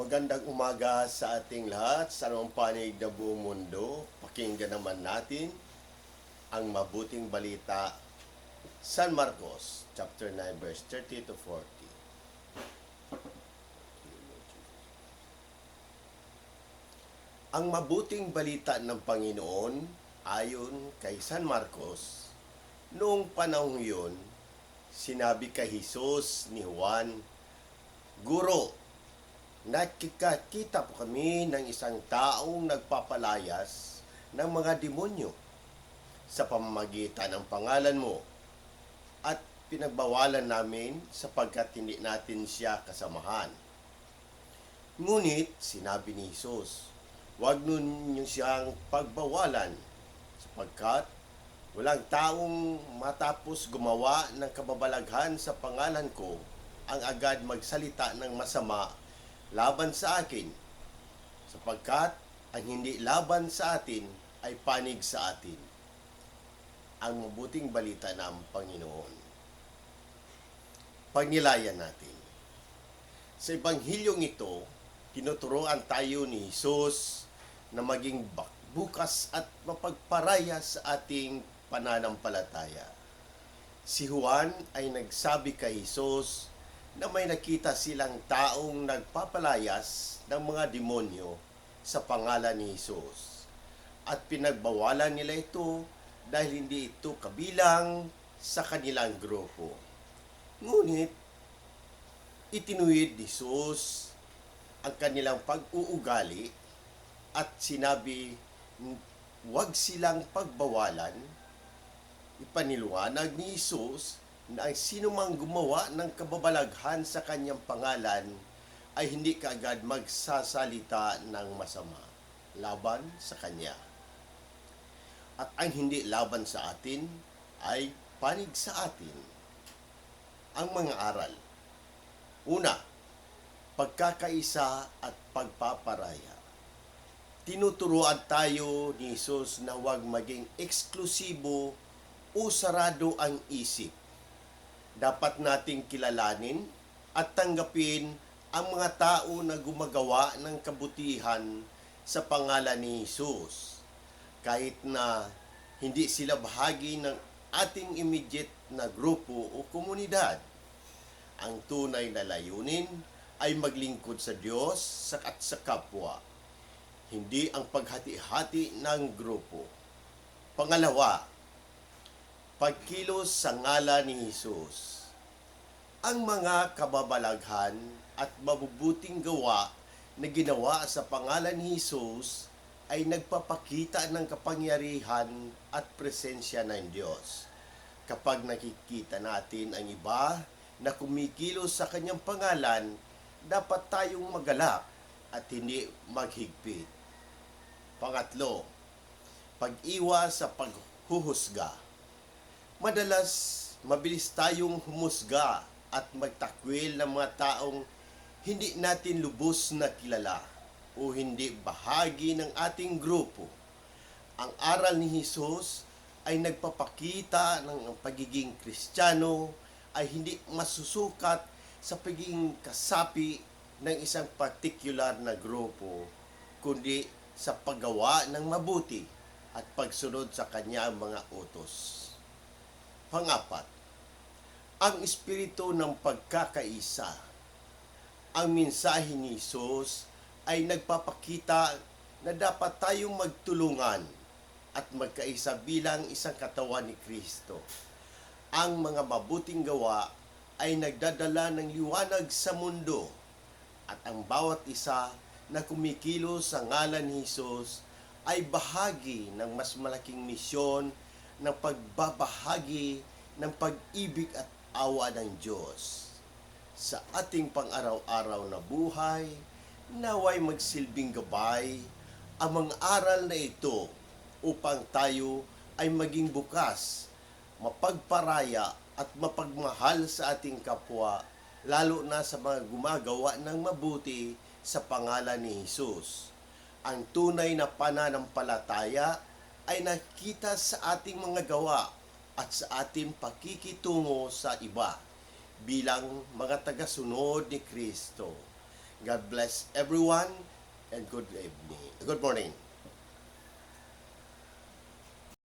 Magandang umaga sa ating lahat sa anumang panig na buong mundo. Pakinggan naman natin ang mabuting balita San Marcos chapter 9 verse 30 to 40. Ang mabuting balita ng Panginoon ayon kay San Marcos noong panahong yun sinabi kay Jesus ni Juan Guro, nakikita po kami ng isang taong nagpapalayas ng mga demonyo sa pamamagitan ng pangalan mo at pinagbawalan namin sapagkat hindi natin siya kasamahan. Ngunit sinabi ni Jesus, huwag nun niyo siyang pagbawalan sapagkat walang taong matapos gumawa ng kababalaghan sa pangalan ko ang agad magsalita ng masama laban sa akin sapagkat ang hindi laban sa atin ay panig sa atin ang mabuting balita ng Panginoon. Pagnilayan natin. Sa Ebanghilyong ito, tinuturoan tayo ni Jesus na maging bukas at mapagparaya sa ating pananampalataya. Si Juan ay nagsabi kay Jesus na may nakita silang taong nagpapalayas ng mga demonyo sa pangalan ni Jesus. At pinagbawalan nila ito dahil hindi ito kabilang sa kanilang grupo. Ngunit, itinuwid ni Jesus ang kanilang pag-uugali at sinabi, huwag silang pagbawalan. Ipaniluwanag ni Jesus na ang sino mang gumawa ng kababalaghan sa kanyang pangalan ay hindi kaagad magsasalita ng masama laban sa kanya. At ang hindi laban sa atin ay panig sa atin. Ang mga aral. Una, pagkakaisa at pagpaparaya. Tinuturuan tayo ni Jesus na huwag maging eksklusibo o sarado ang isip dapat nating kilalanin at tanggapin ang mga tao na gumagawa ng kabutihan sa pangalan ni Jesus. Kahit na hindi sila bahagi ng ating immediate na grupo o komunidad. Ang tunay na layunin ay maglingkod sa Diyos at sa kapwa. Hindi ang paghati-hati ng grupo. Pangalawa, pagkilos sa ngala ni Jesus. Ang mga kababalaghan at mabubuting gawa na ginawa sa pangalan ni Jesus ay nagpapakita ng kapangyarihan at presensya ng Diyos. Kapag nakikita natin ang iba na kumikilos sa kanyang pangalan, dapat tayong magalak at hindi maghigpit. Pangatlo, pag-iwas sa paghuhusga madalas mabilis tayong humusga at magtakwil ng mga taong hindi natin lubos na kilala o hindi bahagi ng ating grupo. Ang aral ni Jesus ay nagpapakita ng pagiging kristyano ay hindi masusukat sa pagiging kasapi ng isang particular na grupo, kundi sa paggawa ng mabuti at pagsunod sa kanyang mga utos. Pangapat, ang espiritu ng pagkakaisa. Ang mensahe ni Jesus ay nagpapakita na dapat tayong magtulungan at magkaisa bilang isang katawan ni Kristo. Ang mga mabuting gawa ay nagdadala ng liwanag sa mundo at ang bawat isa na kumikilos sa ngalan ni Jesus ay bahagi ng mas malaking misyon ng pagbabahagi ng pag-ibig at awa ng Diyos. Sa ating pang-araw-araw na buhay, naway magsilbing gabay ang mga aral na ito upang tayo ay maging bukas, mapagparaya at mapagmahal sa ating kapwa, lalo na sa mga gumagawa ng mabuti sa pangalan ni Jesus. Ang tunay na pananampalataya ay nakita sa ating mga gawa at sa ating pakikitungo sa iba bilang mga tagasunod ni Kristo. God bless everyone and good evening. Good morning.